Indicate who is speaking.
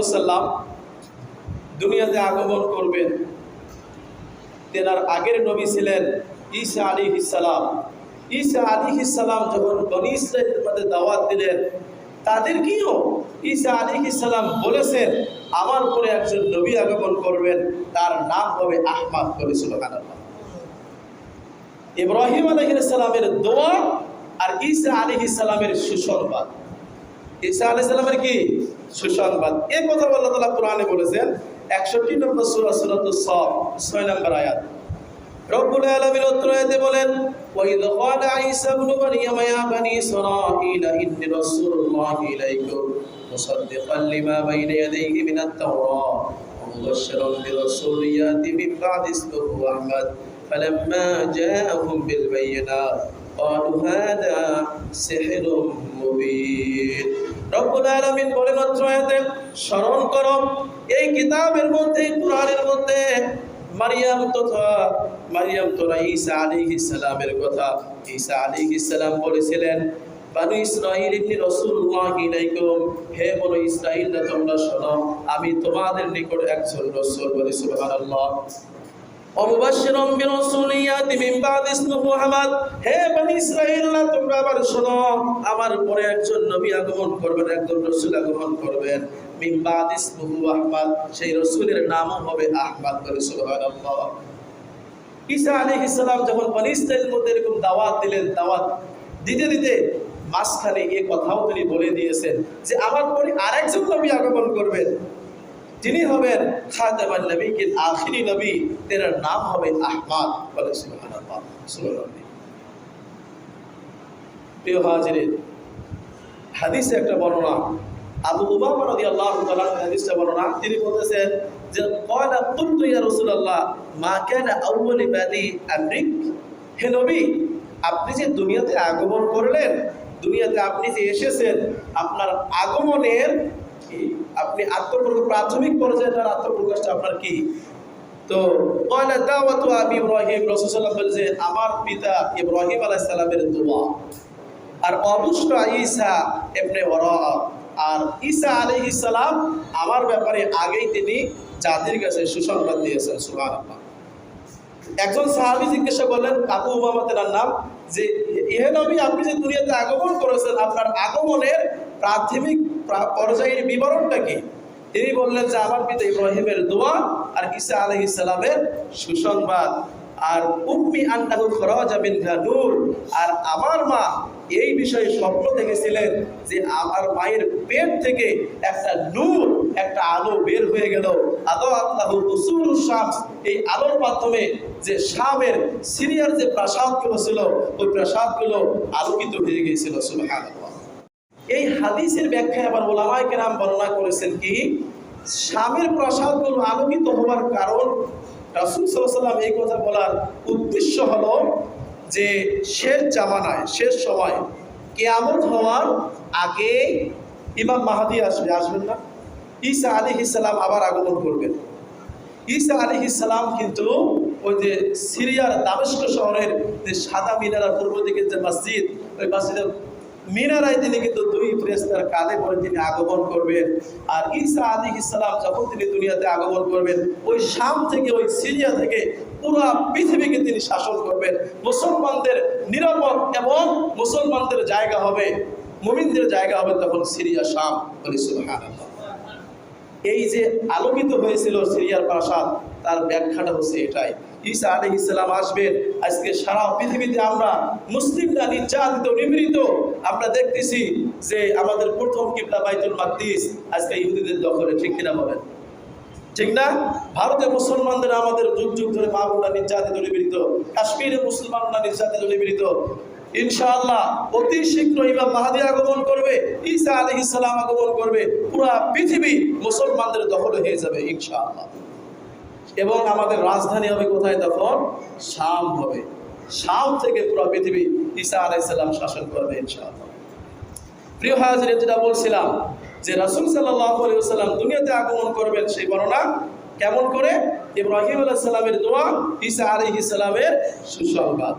Speaker 1: ওসাল্লাম দুনিয়াতে আগমন করবেন। তেনার আগের নবী ছিলেন ঈসা আলী ইসালাম ঈসা আলী ইসালাম যখন বনি মধ্যে দাওয়াত দিলেন তাদেরকেও ঈসা আলী ইসালাম বলেছেন, আমার পরে একজন নবী আগমন করবেন, তার নাম হবে আহমাদ করেছিল ইব্রাহিম আলহিসালামের দোয়া আর ঈসা আলী ইসালামের সুসংবাদ। ঈসা আলি সাল্লামের কি সুসংবাদ এই কথা আল্লাহ তালা কোরআনে বলেছেন একষট্টি নম্বর সুরা সুরাত সব ছয় নম্বর আয়াত রব্বুল আলামিন উত্তরাতে বলেন ওয়াইদ ক্বালা ঈসা ইবনু মারইয়াম ইয়া বানি ইসরাঈল ইন্নী রাসূলুল্লাহি ইলাইকুম মুসাদ্দিকান লিমা বাইনা ইয়াদাইহি মিনাত তাওরাত ومبشرا برسول ياتي من بعد اسمه احمد فلما جاءهم بالبينات قالوا هذا سحر مبين রব্বুল আলামিন বলেন অত্র আয়াতে স্মরণ করো এই কিতাবের মধ্যে কোরআনের মধ্যে মারিয়াম তথা মারিয়াম তোরা ঈসা আলাইহিস সালামের কথা ঈসা আলাইহিস সালাম বলেছিলেন বানু ইসরাইল ইবনে রাসূলুল্লাহ ইলাইকুম হে বলো ইসরাইলরা তোমরা শোনো আমি তোমাদের নিকট একজন রাসূল বলি সুবহানাল্লাহ মিন বাদ ইসমিহু আহমদ হে বনি তোমরা আবার শোনো, আমার পরে একজন নবী আগমন করবেন, একজন আগমন করবেন। বাদ আহমদ সেই নামও হবে আহমদ বলে সুবহানাল্লাহ। ঈসা আলাইহিস সালাম যখন বনি মধ্যে এরকম দাওয়াত দিলেন, দাওয়াত দিতে দিতে মাঝখানে এ কথাও তিনি বলে দিয়েছেন যে, আমার পরে আরেকজন নবী আগমন করবেন। তিনি হবেন খাতামান নবী কে আখিরি নবী, তেনার নাম হবে আহমদ বলে প্রিয় হাজিরিন, হাদিসে একটা বর্ণনা, আবু উমামা রাদিয়াল্লাহু তাআলা হাদিসটা বর্ণনা, তিনি বলতেছেন যে, ক্বালা কুনতু ইয়া রাসূলুল্লাহ, মা কানা আউয়ালি বাদি আমরিক? হে নবী, আপনি যে দুনিয়াতে আগমন করলেন, দুনিয়াতে আপনি যে এসেছেন, আপনার আগমনের কি আপনি আত্মপ্রকাশ, প্রাথমিক পর্যায়ে তার আত্মপ্রকাশটা আপনার কি? তো কয়লা দাওয়াতু আবি ইব্রাহিম, রাসূল সাল্লাল্লাহু আলাইহি যে আমার পিতা ইব্রাহিম আলাইহিস সালামের দোয়া আর অবশ্য ঈসা ইবনে ওরা আর ঈসা আলাইহিস সালাম আমার ব্যাপারে আগেই তিনি জাতির কাছে সুসংবাদ দিয়েছেন, সুবহানাল্লাহ। একজন সাহাবী জিজ্ঞাসা করলেন আবু উমামা তেনার নাম? যে হে নবী, আপনি যে দুনিয়াতে আগমন করেছেন, আপনার আগমনের প্রাথমিক প্রা- পর্যায়ের বিবরণটা কি? তিনি বললেন যে, আমার পিতা ইব্রাহিমের দোয়া আর ঈসা আলাইহিস সালামের সুসংবাদ। আর উম্মি আন্নাহু খরাজা নূর। আর আমার মা এই বিষয়ে স্বপ্ন দেখেছিলেন যে, আমার মায়ের পেট থেকে একটা নূর, একটা আলো বের হয়ে গেল। আদো আল্লাহ শামস এই আলোর মাধ্যমে যে শামের সিরিয়ার যে প্রাসাদগুলো ছিল, ওই প্রাসাদগুলো আলোকিত হয়ে গিয়েছিল এই হাদিসের ব্যাখ্যায় আবার ওলামায় কেরাম বর্ণনা করেছেন কি, স্বামীর প্রাসাদগুলো আলোকিত হওয়ার কারণ। রাসুল সাল্লাম এই কথা বলার উদ্দেশ্য হলো যে, শেষ জামানায়, শেষ সময় কেয়ামত হওয়ার আগে ইমাম মাহাদি আসবে, আসবেন না। ঈসা আলী ইসালাম আবার আগমন করবেন। ঈসা আলী ইসালাম কিন্তু ওই যে সিরিয়ার দামেস্ক শহরের যে সাদা মিনারার পূর্ব দিকের যে মসজিদ, ওই মসজিদের মিনারায় তিনি কিন্তু দুই ফ্রেস্তার কাঁধে করে তিনি আগমন করবেন। আর ঈসা আলী ইসলাম যখন তিনি দুনিয়াতে আগমন করবেন, ওই শাম থেকে, ওই সিরিয়া থেকে পুরো পৃথিবীকে তিনি শাসন করবেন। মুসলমানদের নিরাপদ এবং মুসলমানদের জায়গা হবে, মুমিনদের জায়গা হবে তখন সিরিয়া শাম। বলি এই যে আলোকিত হয়েছিল সিরিয়ার প্রাসাদ, তার ব্যাখ্যাটা হচ্ছে এটাই। ঈসা আলী ইসলাম আসবেন। আজকে সারা পৃথিবীতে আমরা মুসলিমরা নির্যাতিত, নিপীড়িত। আমরা দেখতেছি যে আমাদের প্রথম কিবলা বাইতুল মাকদিস আজকে ইহুদিদের দখলে, ঠিক কিনা বলেন? ঠিক না? ভারতে মুসলমানদের আমাদের যুগ যুগ ধরে মা বোনরা নির্যাতিত, নিপীড়িত। কাশ্মীরে মুসলমানরা নির্যাতিত, নিপীড়িত। ইনশাআল্লাহ অতি শীঘ্র ইমাম মাহাদি আগমন করবে, ঈসা আলাইহিস সালাম আগমন করবে। পুরা পৃথিবী মুসলমানদের দখলে হয়ে যাবে, ইনশাআল্লাহ। এবং আমাদের রাজধানী হবে কোথায় তখন? শাম হবে। শাম থেকে পুরো পৃথিবী ঈসা আলাইসাল্লাম শাসন করবে ইনশাআল্লাহ। প্রিয় হাজির যেটা বলছিলাম যে রাসুল সাল্লাম দুনিয়াতে আগমন করবেন সেই বর্ণনা কেমন করে? ইব্রাহিম সালামের দোয়া, ঈসা আলহিসের সুসংবাদ।